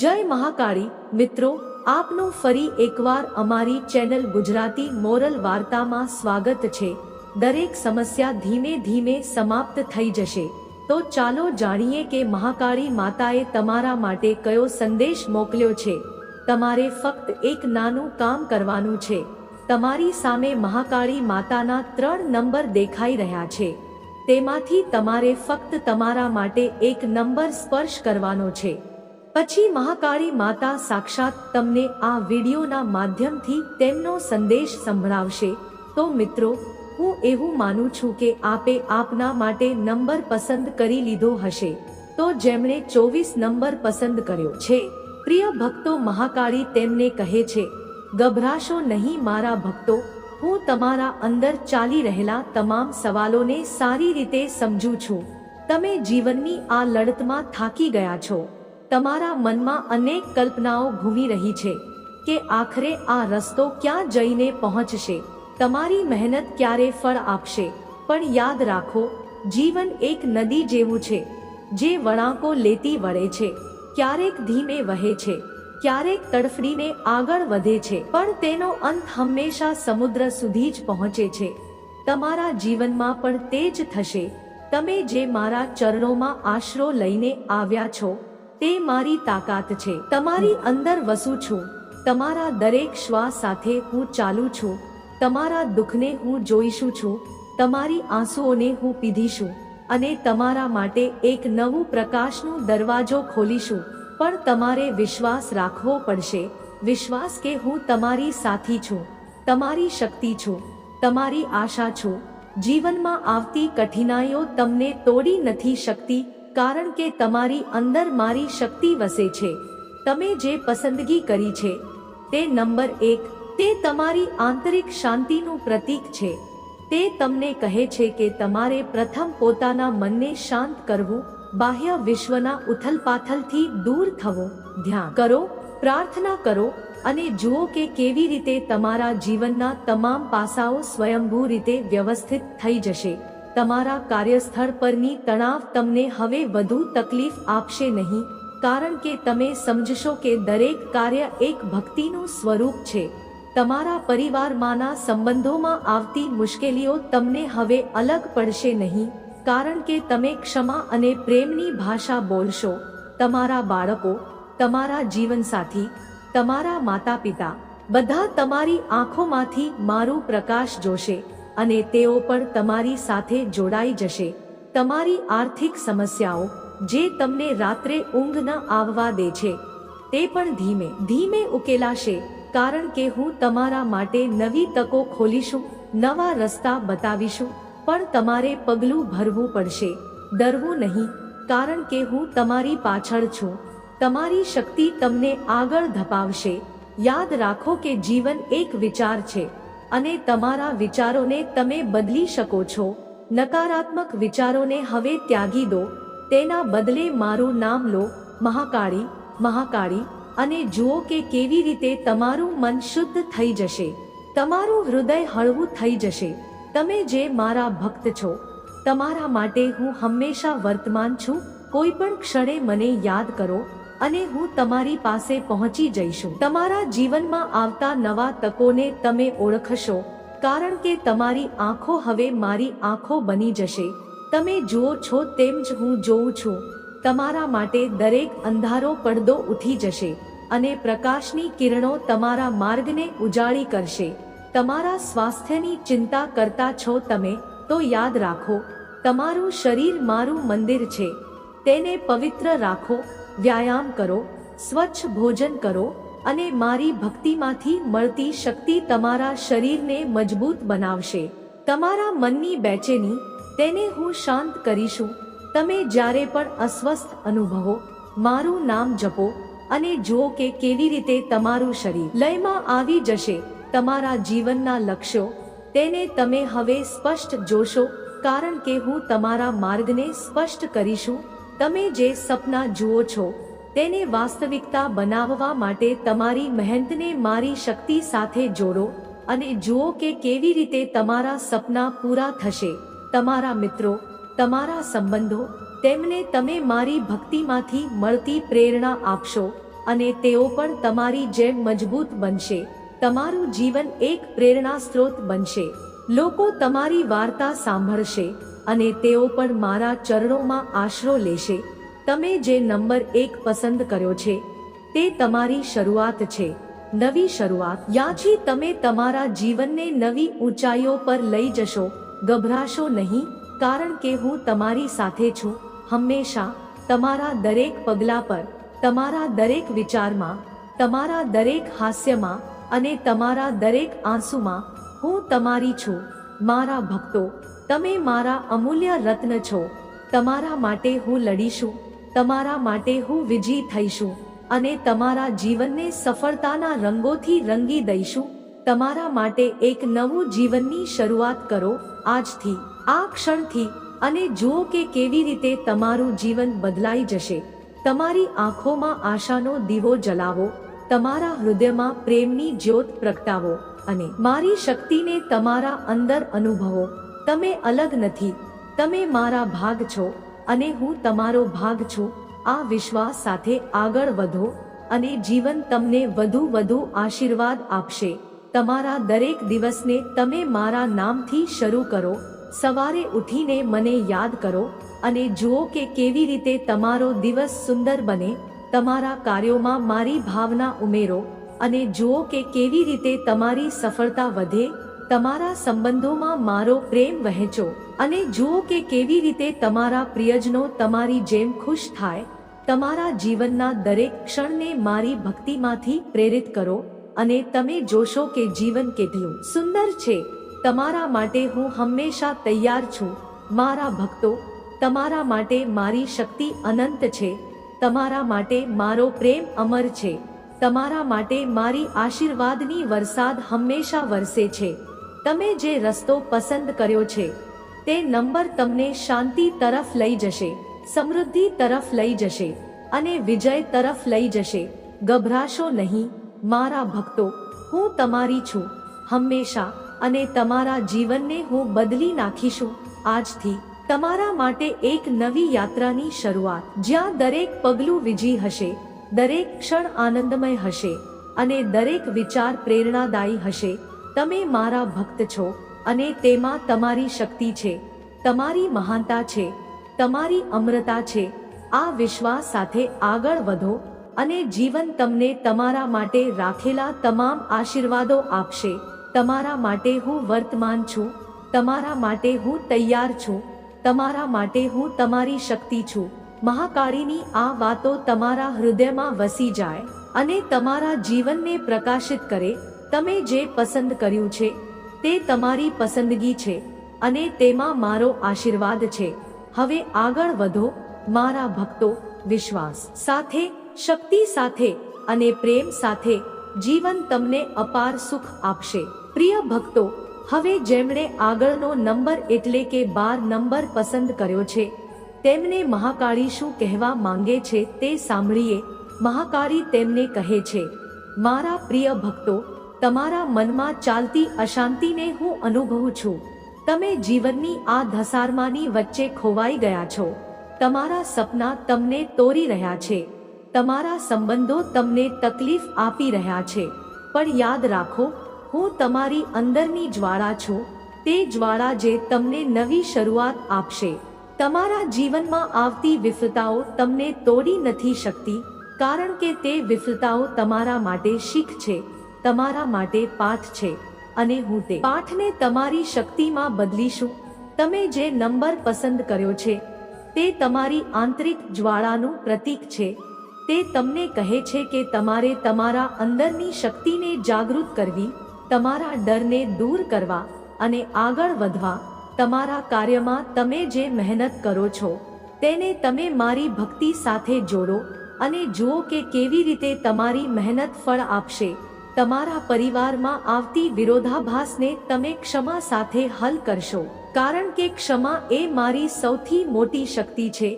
જય મહાકાળી મિત્રો, આપનું ફરી એકવાર અમારી ચેનલ ગુજરાતી મોરલ વાર્તામાં સ્વાગત છે. દરેક સમસ્યા ધીમે ધીમે સમાપ્ત થઈ જશે. તો ચાલો જાણીએ કે મહાકાળી માતાએ તમારા માટે કયો સંદેશ મોકલ્યો છે. તમારે ફક્ત એક નાનું કામ કરવાનું છે. તમારી સામે મહાકાળી માતાના ત્રણ નંબર દેખાઈ રહ્યા છે. તેમાંથી તમારે ફક્ત તમારા માટે એક નંબર સ્પર્શ કરવાનો છે. પછી મહાકાળી માતા સાક્ષાત તમને આ વિડીયોના માધ્યમથી તેમનો સંદેશ સંભળાવશે. તો મિત્રો, હું એવું માનું છું કે આપે આપના માટે નંબર પસંદ કરી લીધો હશે. તો જેમણે ચોવીસ નંબર પસંદ કર્યો છે. પ્રિય ભક્તો, મહાકાળી તેમને કહે છે, ગભરાશો નહીં મારા ભક્તો, હું તમારા અંદર ચાલી રહેલા તમામ સવાલોને સારી રીતે સમજું છું. તમે જીવનની આ લડતમાં થાકી ગયા છો. તમારા મનમાં અનેક કલ્પનાઓ ઘૂમી રહી છે કે આખરે આ રસ્તો ક્યાં જઈને પહોંચશે. તમારી મહેનત ક્યારે ફળ આપશે. પણ યાદ રાખો, જીવન એક નદી જેવું છે, જે વળાંકો લેતી વળે છે, ક્યારેક ધીમે વહે છે, ક્યારેક તડફડીને આગળ વધે છે, પણ તેનો અંત હંમેશા સમુદ્ર સુધી જ પહોંચે છે. તમારા જીવનમાં પણ તે જ થશે. તમે જે મારા ચરણોમાં આશરો લઈને આવ્યા છો તે મારી તાકાત છે. તમારી અંદર વસું છું. તમારા દરેક શ્વાસ સાથે હું ચાલું છું. તમારા દુઃખને હું જોઈશું છું. તમારી આંસુઓને હું પીધીશું. અને તમારા માટે એક નવું પ્રકાશનું દરવાજો ખોલીશું. પણ તમારે વિશ્વાસ રાખવો પડશે. વિશ્વાસ કે હું તમારી સાથી છું. તમારી શક્તિ છું. તમારી આશા છું. જીવનમાં આવતી કઠિનાઈઓ તમને તોડી નથી શકતી. કારણ કે તમારી અંદર મારી શક્તિ વસે છે. તમે જે પસંદગી કરી છે, તે નંબર એક, તે તમારી આંતરિક શાંતિનું પ્રતીક છે. તે તમને કહે છે કે તમારે પ્રથમ પોતાના મનને શાંત કરવું, બાહ્ય વિશ્વના ઉથલપાથલથી દૂર થવું. ધ્યાન કરો, પ્રાર્થના કરો અને જુઓ કે કેવી રીતે તમારા જીવનના તમામ પાસાઓ સ્વયંભૂ રીતે વ્યવસ્થિત થઈ જશે. તમારા કાર્યસ્થળ પરની તણાવ તમને હવે વધુ તકલીફ આપશે નહીં, કારણ કે તમે સમજશો કે દરેક કાર્ય એક ભક્તિનું સ્વરૂપ છે. તમારા પરિવારમાંના સંબંધોમાં આવતી મુશ્કેલીઓ તમને હવે અલગ પડશે નહીં, કારણ કે તમે ક્ષમા અને પ્રેમની ભાષા બોલશો. તમારા બાળકો, તમારા જીવનસાથી, તમારા માતા પિતા બધા તમારી આંખોમાંથી મારું પ્રકાશ જોશે. અને તેઓ પણ તમારી સાથે જોડાઈ જશે. તમારી આર્થિક સમસ્યાઓ, જે તમને રાત્રે ઊંઘ ન આવવા દે છે, તે પણ ધીમે ધીમે ઉકેલાશે, કારણ કે હું તમારા માટે નવી તકો ખોલીશું, નવા રસ્તા બતાવીશું, પણ તમારે પગલું ભરવું પડશે. ડરવું નહીં, કારણ કે હું તમારી પાછળ છું. તમારી શક્તિ તમને આગળ ધપાવશે. યાદ રાખો કે જીવન એક વિચાર છે. અને તમારા વિચારોને તમે બદલી શકો છો. નકારાત્મક વિચારોને હવે ત્યાગી દો. તેના બદલે મારું નામ લો, મહાકાળી મહાકાળી, અને જુઓ કે કેવી રીતે તમારું મન શુદ્ધ થઈ જશે. તમારું હૃદય હળવું થઈ જશે. તમે જે મારા ભક્ત છો. તમારા માટે હું હંમેશા વર્તમાન છું. કોઈ પણ ક્ષણે મને યાદ કરો. અને હું તમારી પાસે પહોંચી જઈશું. તમારા જીવનમાં આવતા નવા તકોને તમે ઓળખશો, કારણ કે તમારી આંખો હવે મારી આંખો બની જશે. તમે જુઓ છો તેમ જ હું જોઉં છું. તમારા માટે દરેક અંધારો પડદો ઉઠી જશે અને પ્રકાશની કિરણો તમારા માર્ગને ઉજાળી કરશે. તમારા સ્વાસ્થ્યની ચિંતા કરતા છો તમે, તો યાદ રાખો, તમારું શરીર મારું મંદિર છે. તેને પવિત્ર રાખો વ્યાયામ કરો, સ્વચ્છ ભોજન કરો અને મારી ભક્તિમાંથી મળતી શક્તિ તમારા શરીરને મજબૂત બનાવશે. તમારા મનની બેચેની તેને હું શાંત કરીશું. તમે જ્યારે પણ અસ્વસ્થ અનુભવો, મારું નામ જપો અને જુઓ કે કેવી રીતે તમારું શરીર લયમાં આવી જશે. તમારા જીવનના લક્ષ્યો, તેને તમે હવે સ્પષ્ટ જોશો, કારણ કે હું તમારા માર્ગને સ્પષ્ટ કરીશું. તમે જે સપના જુઓ છો, તેને વાસ્તવિકતા બનાવવા માટે તમારી મહેનતને મારી શક્તિ સાથે જોડો અને જુઓ કે કેવી રીતે તમારા સપના પૂરા થશે. તમારા મિત્રો, તમારા સંબંધો, તેમને તમે મારી ભક્તિમાંથી મળતી પ્રેરણા આપશો અને તેઓ પણ તમારી જેમ મજબૂત બનશે. તમારું જીવન એક પ્રેરણા સ્ત્રોત બનશે. લોકો તમારી વાર્તા સાંભળશે. અને તેઓ પણ મારા ચરણોમાં આશરો લેશે. તમે જે નંબર એક પસંદ કર્યો છે, તે તમારી શરૂઆત છે. નવી શરૂઆત. યાથી તમે તમારા જીવનને નવી ઊંચાઈઓ પર લઈ જશો. ગભરાશો નહીં, કારણ કે હું તમારી સાથે છું. હંમેશા, તમારા દરેક પગલા પર, તમારા દરેક વિચારમાં, તમારા દરેક હાસ્યમાં અને તમારા દરેક આંસુમાં હું તમારી છું. મારા ભક્તો તમે મારા અમૂલ્ય રત્ન છો. તમારા માટે હું લડીશું. તમારા માટે હું વિજયી થઈશું. અને તમારા જીવનને સફળતાના રંગોથી રંગી દઈશું. તમારા માટે એક નવું જીવનની શરૂઆત કરો આજથી, આ ક્ષણથી. અને જુઓ કે કેવી રીતે તમારું જીવન બદલાઈ જશે. તમારી આંખોમાં આશાનો દીવો જલાવો. તમારા હૃદયમાં પ્રેમની જ્યોત પ્રગટાવો. અને મારી શક્તિને તમારા અંદર અનુભવો. તમે અલગ નથી. તમે મારા ભાગ છો અને હું તમારો ભાગ છું. આ વિશ્વાસ સાથે આગળ વધો અને જીવન તમને વધુ વધુ આશીર્વાદ આપશે. તમારા દરેક દિવસને તમે મારા નામથી શરૂ કરો. સવારે ઉઠીને મને યાદ કરો અને જુઓ કે કેવી રીતે તમારો દિવસ સુંદર બને. તમારા કાર્યોમાં મારી ભાવના ઉમેરો અને જુઓ કે કેવી રીતે તમારી સફળતા વધે. તમારા સંબંધોમાં મારો પ્રેમ વહેંચો અને જુઓ કે કેવી રીતે તમારા પ્રિયજનો તમારી જેમ ખુશ થાય. તમારા જીવનના દરેક ક્ષણને મારી ભક્તિમાંથી પ્રેરિત કરો અને તમે જોશો કે જીવન કેટલું સુંદર છે. તમારા માટે હું હંમેશા તૈયાર છું. મારા ભક્તો, તમારા માટે મારી શક્તિ અનંત છે. તમારા માટે મારો પ્રેમ અમર છે. તમારા માટે મારી આશીર્વાદની વરસાદ હંમેશા વરસે છે. તમે જે રસ્તો પસંદ કર્યો છે, તે નંબર તમને શાંતિ તરફ લઈ જશે, સમૃદ્ધિ તરફ લઈ જશે અને વિજય તરફ લઈ જશે. ગભરાશો નહીં, મારા ભક્તો, હું તમારી છું, હંમેશા અને તમારા જીવનને હું બદલી નાખીશું. આજથી તમારા માટે એક નવી યાત્રાની શરૂઆત. જ્યાં દરેક પગલું વિજી હશે, દરેક ક્ષણ આનંદમય હશે અને દરેક વિચાર પ્રેરણાદાયી હશે. તમે મારા ભક્ત છો અને તેમાં તમારી શક્તિ છે, તમારી મહાનતા છે, તમારી અમ્રતા છે. આ વિશ્વાસ સાથે આગળ વધો અને જીવન તમને તમારા માટે રાખેલા તમામ આશીર્વાદો આપશે. તમારા માટે હું વર્તમાન છું, તમારા માટે હું તૈયાર છું, તમારા માટે હું તમારી શક્તિ છું. મહાકાળીની આ વાતો તમારા હૃદયમાં વસી જાય અને તમારા જીવનને પ્રકાશિત કરે તમે જે પસંદ કર્યું છે, તે તમારી પસંદગી છે અને તેમાં મારો આશીર્વાદ છે. હવે આગળ વધો, મારા ભક્તો, વિશ્વાસ સાથે, શક્તિ સાથે અને પ્રેમ સાથે, જીવન તમને અપાર સુખ આપશે. પ્રિય ભક્તો, હવે જેમણે આગળનો નંબર એટલે કે બાર નંબર પસંદ કર્યો છે, તેમને મહાકાળી શું કહેવા માંગે છે તે સાંભળીએ. મહાકાળી તેમને કહે છે, મારા પ્રિય ભક્તો તમારા મનમાં ચાલતી અશાંતિને હું અનુભવું છું. તમે જીવનની આ ધસારમાની વચ્ચે ખોવાઈ ગયા છો. તમારા સપના તમને તોરી રહ્યા છે. તમારા સંબંધો તમને તકલીફ આપી રહ્યા છે. પણ યાદ રાખો, હું તમારી અંદરની જ્વાળા છું. તે જ્વાળા જે તમને નવી શરૂઆત આપશે. તમારા જીવનમાં આવતી વિફળતાઓ તમને તોડી નથી શકતી, કારણ કે તે વિફળતાઓ તમારા માટે શીખ છે. તમારા માટે પાઠ છે અને હું તે પાઠને તમારી શક્તિમાં બદલીશું. તમે જે નંબર પસંદ કર્યો છે, તે તમારી આંતરિક જ્વાળાનું પ્રતીક છે. તે તમને કહે છે કે તમારે તમારા અંદરની શક્તિને જાગૃત કરવી, તમારા ડરને દૂર કરવા અને આગળ વધવા. તમારા કાર્યમાં તમે જે મહેનત કરો છો, તેને તમે મારી ભક્તિ સાથે જોડો અને જુઓ કે કેવી રીતે તમારી મહેનત ફળ આપશે. તમારા પરિવારમાં આવતી વિરોધાભાસને તમે ક્ષમા સાથે હલ કરશો. કારણ કે ક્ષમા એ મારી સૌથી મોટી શક્તિ છે.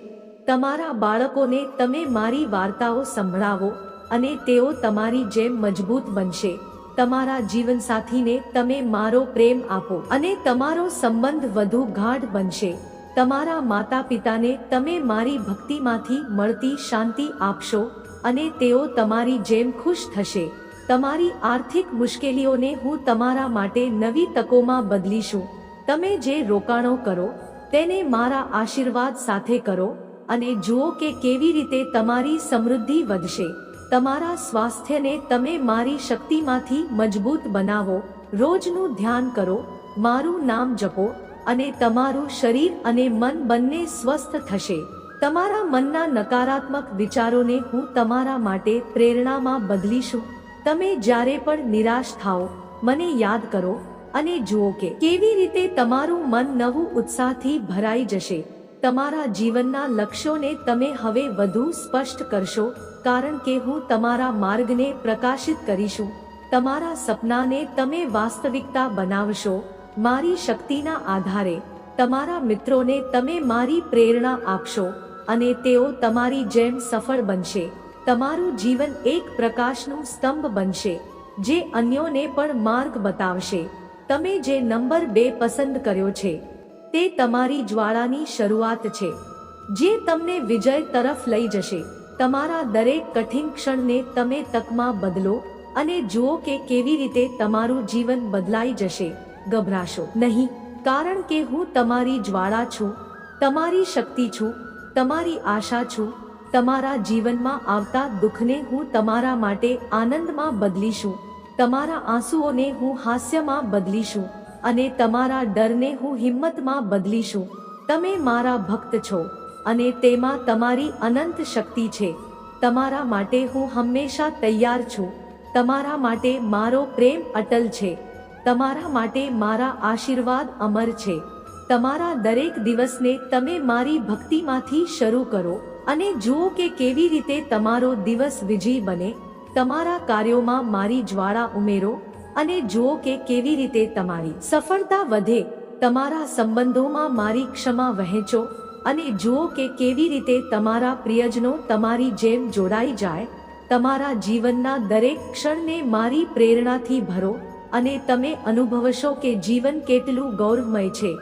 તમારા બાળકોને તમે મારી વાર્તાઓ સંભળાવો અને તેઓ તમારી જેમ મજબૂત બનશે. તમારા જીવનસાથીને તમે મારો પ્રેમ આપો અને તમારો સંબંધ વધુ ગાઢ બનશે. તમારા માતા પિતાને તમે મારી ભક્તિમાંથી મળતી શાંતિ આપશો અને તેઓ તમારી જેમ ખુશ થશે. તમારી આર્થિક મુશ્કેલીઓને હું તમારા માટે નવી તકોમાં બદલીશું તમે જે રોકાણો કરો, તેને મારા આશીર્વાદ સાથે કરો અને જુઓ કે કેવી રીતે તમારી સમૃદ્ધિ વધશે. તમારા સ્વાસ્થ્યને તમે મારી શક્તિમાંથી મજબૂત બનાવો. રોજનું ધ્યાન કરો, મારું નામ જપો અને તમારું શરીર અને મન બંને સ્વસ્થ થશે. તમારા મનના નકારાત્મક વિચારોને હું તમારા માટે પ્રેરણામાં બદલીશું તમે જ્યારે પણ નિરાશ થાઓ, મને યાદ કરો અને જુઓ કે કેવી રીતે તમારું મન નવું ઉત્સાહથી ભરાઈ જશે. તમારા જીવનના લક્ષ્યોને તમે હવે વધુ સ્પષ્ટ કરશો, કારણ કે હું તમારા માર્ગને પ્રકાશિત કરીશું. તમારા સપનાને તમે વાસ્તવિકતા બનાવશો. મારી શક્તિના આધારે તમારા મિત્રોને તમે મારી પ્રેરણા આપશો અને તેઓ તમારી જેમ સફળ બનશે. તમારું જીવન એક પ્રકાશનું સ્તંભ બનશે, જે અન્યોને પણ માર્ગ બતાવશે. તમે જે નંબર બે પસંદ કર્યો છે, તે તમારી જ્વાળાની શરૂઆત છે. જે તમને વિજય તરફ લઈ જશે, તમારા દરેક કઠિન ક્ષણને તમે તકમાં બદલો અને જુઓ કે કેવી રીતે તમારું જીવન બદલાઈ જશે. ગભરાશો નહીં, કારણ કે હું તમારી જ્વાળા છું, તમારી શક્તિ છું, તમારી આશા છું તમારા જીવનમાં આવતા દુઃખને હું તમારા માટે આનંદમાં બદલીશું. તમારા આંસુઓને હું હાસ્યમાં બદલીશું અને તમારા ડરને હું હિંમતમાં બદલીશું. તમે મારા ભક્ત છો અને તેમાં તમારી અનંત શક્તિ છે. તમારા માટે હું હંમેશા તૈયાર છું. તમારા માટે મારો પ્રેમ અટલ છે. તમારા માટે મારા આશીર્વાદ અમર છે. તમારા દરેક દિવસને તમે મારી ભક્તિમાંથી શરૂ કરો. અને જુઓ કે કેવી રીતે તમારો દિવસ વિજય બને. તમારા કાર્યોમાં મારી જ્વાળા ઉમેરો અને જુઓ કે કેવી રીતે તમારી સફળતા વધે. તમારા સંબંધોમાં મારી ક્ષમા વહેંચો અને જુઓ કે કેવી રીતે તમારા પ્રિયજનો તમારી જેમ જોડાઈ જાય. તમારા જીવનના દરેક ક્ષણને મારી પ્રેરણાથી ભરો અને તમે અનુભવશો કે જીવન કેટલું ગૌરવમય છે.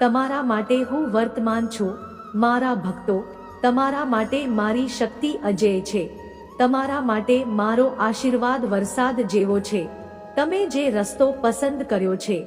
તમારા માટે હું વર્તમાન છું. મારા ભક્તો તમારા માટે મારી શક્તિ અજેય છે. તમારા માટે મારો આશીર્વાદ વરસાદ જેવો છે. તમે જે રસ્તો પસંદ કર્યો છે,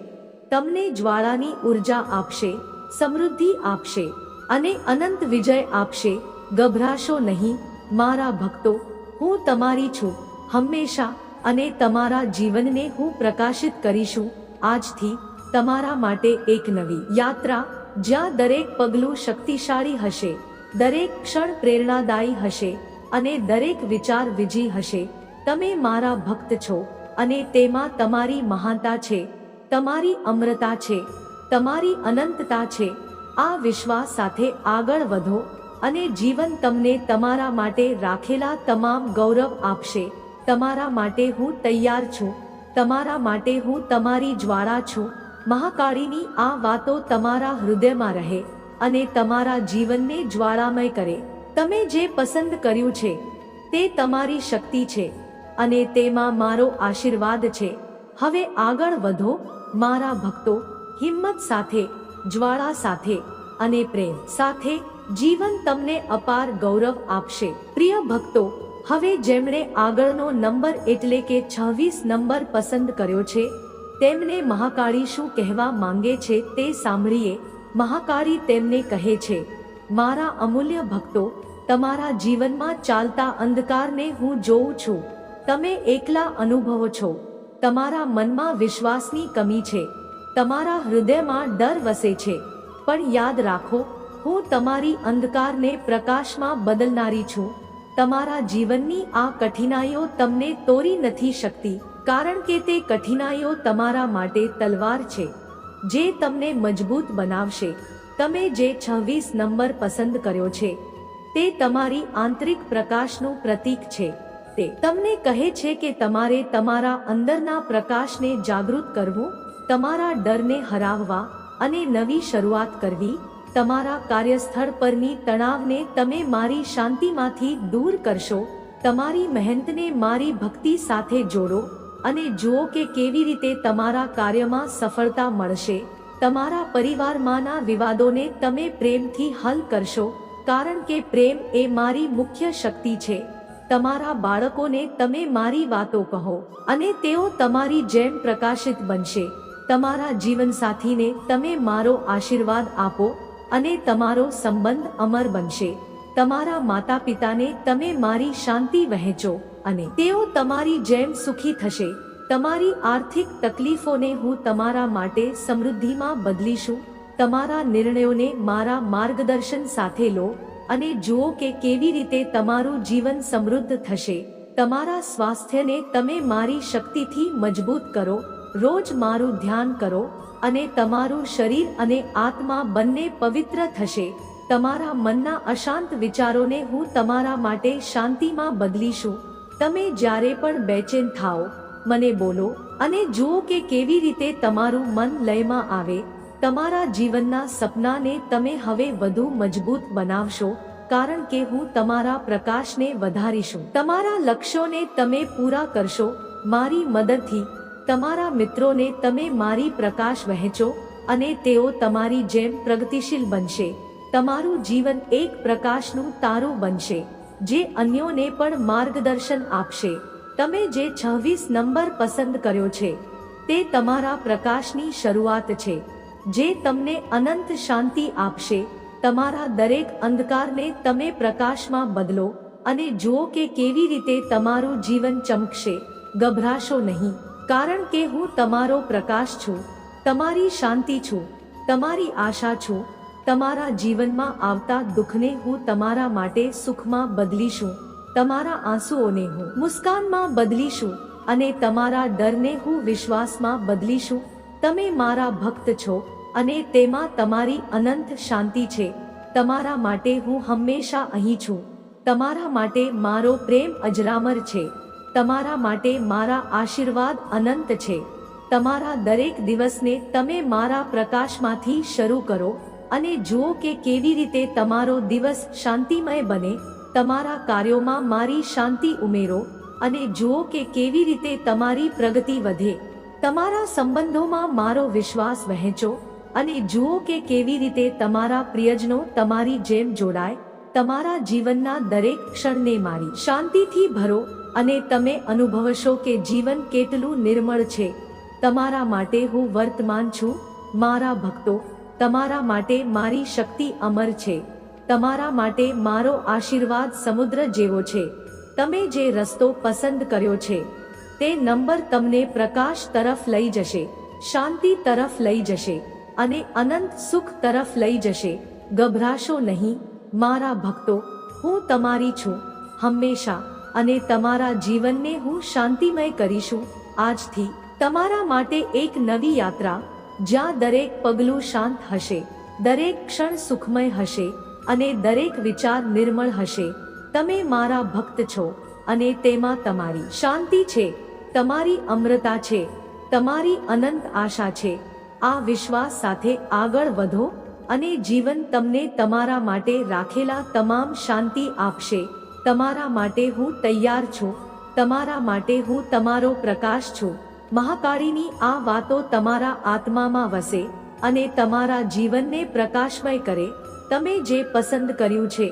તમને જ્વાળાની ઊર્જા આપશે, સમૃદ્ધિ આપશે અને અનંત વિજય આપશે. ગભરાશો નહીં, મારા ભક્તો, હું તમારી છું, હંમેશા અને તમારા જીવનને હું પ્રકાશિત કરીશું. આજથી તમારા માટે એક નવી યાત્રા, જ્યાં દરેક પગલું શક્તિશાળી હશે. દરેક ક્ષણ પ્રેરણાદાયી હશે અને દરેક વિચાર વિજી હશે. તમે મારા ભક્ત છો અને તેમાં તમારી મહાનતા છે, તમારી અમ્રતા છે, તમારી અનંતતા છે. આ વિશ્વાસ સાથે આગળ વધો અને જીવન તમને તમારા માટે રાખેલા તમામ ગૌરવ આપશે. તમારા માટે હું તૈયાર છું, તમારા માટે હું તમારી જ્વાળા છું. મહાકાળીની આ વાતો તમારા હૃદયમાં રહે. અને તમારા જીવનને જ્વાળામય કરે. તમે જે પસંદ કર્યું છે, તે તમારી શક્તિ છે અને તેમાં મારો આશીર્વાદ છે. હવે આગળ વધો, મારા ભક્તો, હિંમત સાથે, જ્વાળા સાથે અને પ્રેમ સાથે જીવન તમને અપાર ગૌરવ આપશે. પ્રિય ભક્તો, હવે જેમણે આગળનો નંબર એટલે કે છવ્વીસ નંબર પસંદ કર્યો છે, તેમને મહાકાળી શું કહેવા માંગે છે તે સાંભળીએ. મહાકાળી તેમને કહે છે, મારા અમૂલ્ય ભક્તો, તમારા જીવનમાં ચાલતા અંધકારને હું જોઉં છું. તમે એકલા અનુભવો છો. તમારા મનમાં વિશ્વાસની કમી છે. તમારા હૃદયમાં ડર વસે છે. પણ યાદ રાખો, હું તમારી અંધકારને પ્રકાશમાં બદલનારી છું. તમારા જીવનની આ કઠિનાઈઓ તમને તોરી નથી શકતી, કારણ કે તે કઠિનાઈઓ તમારા માટે તલવાર છે. જે તમને મજબૂત બનાવશે. તમે જે છવ્વીસ નંબર પસંદ કર્યો છે, તે તમારી આંતરિક પ્રકાશનું પ્રતીક છે. તે તમને કહે છે કે તમારે તમારા અંદરના પ્રકાશને જાગૃત કરવું, તમારા ડરને હરાવવા અને નવી શરૂઆત કરવી, તમારા કાર્યસ્થળ પરની તણાવને તમે મારી શાંતિમાંથી દૂર કરશો, તમારી મહેનતને મારી ભક્તિ સાથે જોડો અને જુઓ કે કેવી રીતે તમારા કાર્યમાં સફળતા મળશે. તમારા પરિવારમાંના વિવાદોને તમે પ્રેમથી હલ કરશો, કારણ કે પ્રેમ એ મારી મુખ્ય શક્તિ છે. તમારા બાળકોને તમે મારી વાતો કહો, અને તેઓ તમારી જેમ પ્રકાશિત બનશે. તમારા જીવનસાથીને તમે મારો આશીર્વાદ આપો, અને તમારો સંબંધ અમર બનશે. તમારા માતા પિતાને તમે મારી શાંતિ વહેંચો અને તેઓ તમારી જેમ સુખી થશે. તમારી આર્થિક તકલીફોને હું તમારા માટે સમૃદ્ધિમાં બદલીશું. તમારા નિર્ણયોને મારા માર્ગદર્શન સાથે લો અને જુઓ કે કેવી રીતે તમારું જીવન સમૃદ્ધ થશે. તમારા સ્વાસ્થ્યને તમે મારી શક્તિથી મજબૂત કરો. રોજ મારું ધ્યાન કરો અને તમારું શરીર અને આત્મા બંને પવિત્ર થશે. તમારા મનના અશાંત વિચારોને હું તમારા માટે શાંતિમાં બદલીશું તમે જ્યારે પણ બેચેન થાઓ, મને બોલો અને જુઓ કે કેવી રીતે તમારું મન લયમાં આવે. તમારા જીવનના સપનાને તમે હવે વધુ મજબૂત બનાવશો, કારણ કે હું તમારા પ્રકાશને વધારીશું. તમારા લક્ષ્યોને તમે પૂરા કરશો, મારી મદદથી. તમારા મિત્રોને તમે મારી પ્રકાશ વહેંચો અને તેઓ તમારી જેમ પ્રગતિશીલ બનશે. તમારું જીવન એક પ્રકાશનું તારું બનશે, જે અન્યોને પણ માર્ગદર્શન આપશે. તમે જે છવ્વીસ નંબર પસંદ કર્યો છે, તે તમારા પ્રકાશની શરૂઆત છે, જે તમને અનંત શાંતિ આપશે. તમારા દરેક અંધકારને તમે પ્રકાશમાં બદલો અને જુઓ કે કેવી રીતે તમારું જીવન ચમકશે. ગભરાશો નહીં, કારણ કે હું તમારો પ્રકાશ છું, તમારી શાંતિ છું, તમારી આશા છું તમારા જીવનમાં આવતા દુઃખને હું તમારા માટે સુખમાં બદલીશું. તમારા આંસુઓને હું મુસ્કાનમાં બદલીશું અને તમારા ડરને હું વિશ્વાસમાં બદલીશું. તમે મારા ભક્ત છો અને તેમાં તમારી અનંત શાંતિ છે. તમારા માટે હું હંમેશા અહીં છું. તમારા માટે મારો પ્રેમ અજરામર છે. તમારા માટે મારા આશીર્વાદ અનંત છે. તમારા દરેક દિવસને તમે મારા પ્રકાશમાંથી શરૂ કરો. અને જુઓ કે કેવી રીતે તમારો દિવસ શાંતિમય બને. તમારા કાર્યોમાં મારી શાંતિ ઉમેરો અને જુઓ કે કેવી રીતે તમારી પ્રગતિ વધે. તમારા સંબંધોમાં મારો વિશ્વાસ વહેંચો અને જુઓ કે કેવી રીતે તમારા પ્રિયજનો તમારી જેમ જોડાય. તમારા જીવનના દરેક ક્ષણને મારી શાંતિથી ભરો અને તમે અનુભવશો કે જીવન કેટલું નિર્મળ છે. તમારા માટે હું વર્તમાન છું, મારા ભક્તો. તમારા માટે મારી શક્તિ અમર છે. તમારા માટે મારો આશીર્વાદ સમુદ્ર જેવો છે. તમે જે રસ્તો પસંદ કર્યો છે, તે નંબર તમને પ્રકાશ તરફ લઈ જશે, શાંતિ તરફ લઈ જશે અને અનંત સુખ તરફ લઈ જશે. ગભરાશો નહીં, મારા ભક્તો, હું તમારી છું, હંમેશા અને તમારા જીવનને હું શાંતિમય કરીશું. આજથી તમારા માટે એક નવી યાત્રા જ્યાં દરેક પગલું શાંત હશે, દરેક ક્ષણ સુખમય હશે અને દરેક વિચાર નિર્મળ હશે. તમે મારા ભક્ત છો અને તેમાં તમારી શાંતિ છે, તમારી અમ્રતા છે, તમારી અનંત આશા છે. આ વિશ્વાસ સાથે આગળ વધો અને જીવન તમને તમારા માટે રાખેલા તમામ શાંતિ આપશે. તમારા માટે હું તૈયાર છું, તમારા માટે હું તમારો પ્રકાશ છું. મહાકાળીની આ વાતો તમારા આત્મામાં વસે અને તમારા જીવનને પ્રકાશમય કરે. તમે જે પસંદ કર્યું છે,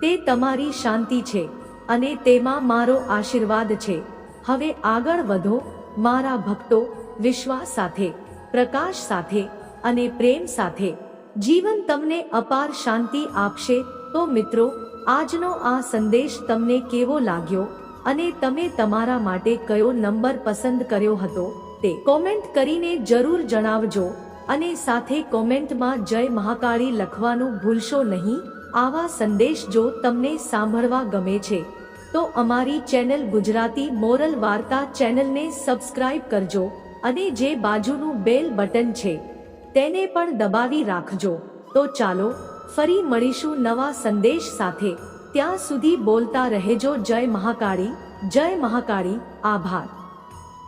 તે તમારી શાંતિ છે અને તેમાં મારો આશીર્વાદ છે. હવે આગળ વધો, મારા ભક્તો, વિશ્વાસ સાથે, પ્રકાશ સાથે અને પ્રેમ સાથે. જીવન તમને અપાર શાંતિ આપશે. તો મિત્રો, આજનો આ સંદેશ તમને કેવો લાગ્યો? અને તમે તમારા માટે કયો નંબર પસંદ કર્યો હતો તે કોમેન્ટ કરીને જરૂર જણાવજો અને સાથે કોમેન્ટમાં જય મહાકાળી લખવાનું ભૂલશો નહીં. આવા સંદેશ જો તમને સાંભળવા ગમે છે, તો અમારી ચેનલ ગુજરાતી મોરલ વાર્તા ચેનલને સબસ્ક્રાઇબ કરજો અને જે બાજુનું બેલ બટન છે, તેને પણ દબાવી રાખજો. તો ચાલો, ફરી મળીશું નવા સંદેશ સાથે. ત્યાં સુધી બોલતા રહેજો જય મહાકાળી જય મહાકાળી આભાર.